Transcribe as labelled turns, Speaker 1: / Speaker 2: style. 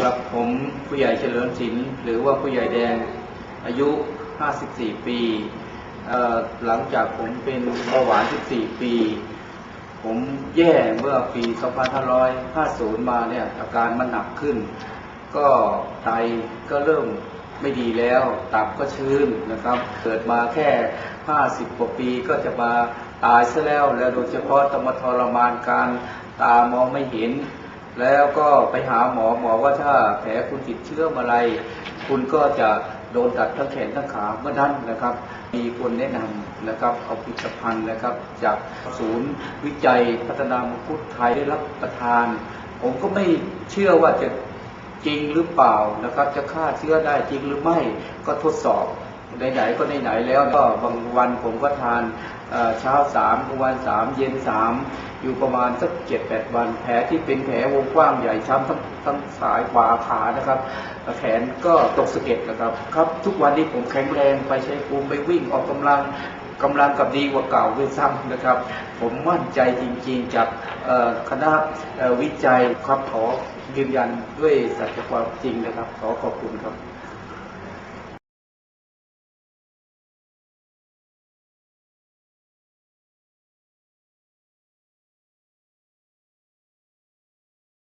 Speaker 1: ครับผมผู้ใหญ่เฉลิมศิลป์หรือว่าผู้ใหญ่แดงอายุ 54 ปีหลังจากผมเป็นเบาหวาน 14 ปี ผมแย่เมื่อปี 2550 มาเนี่ยอาการมันหนักขึ้น ก็ไตก็เริ่มไม่ดีแล้ว ตับก็ชื้นนะครับ เกิดมาแค่ 50 กว่าปีก็จะมาตายซะแล้ว แล้วโดยเฉพาะต้องมาทรมานการตามองไม่เห็น แล้วก็ไปหาหมอหมอว่าถ้าแผลคุณติดเชื้ออะไร คุณก็จะโดนตัดทั้งแขนทั้งขาเมื่อนั้นนะครับ มีคนแนะนำนะครับเอาผลิตภัณฑ์นะครับ จากศูนย์วิจัยพัฒนามังคุดไทยได้รับประทาน ผมก็ไม่เชื่อว่าจะจริงหรือเปล่านะครับ จะฆ่าเชื้อได้จริงหรือไม่ก็ทดสอบไหนๆก็ไหนๆแล้วก็บางวันผมก็ทานเอ่อเช้าสามกลางวันสามเย็นสาม อยู่ประมาณสักเจ็ดแปดวัน แผลที่เป็นแผลวงกว้างใหญ่ช้ำทั้งทั้งสายขวาขานะครับ แขนก็ตกสะเก็ดนะครับครับ ทุกวันนี้ผมแข็งแรงไปใช้ภูมิไปวิ่งออกกำลังกำลังกับดีกว่าเก่าด้วยซ้ำนะครับ ผมมั่นใจจริงๆจากคณะวิจัยครับขอยืนยันด้วยสัจความจริงนะครับ ขอขอบคุณครับ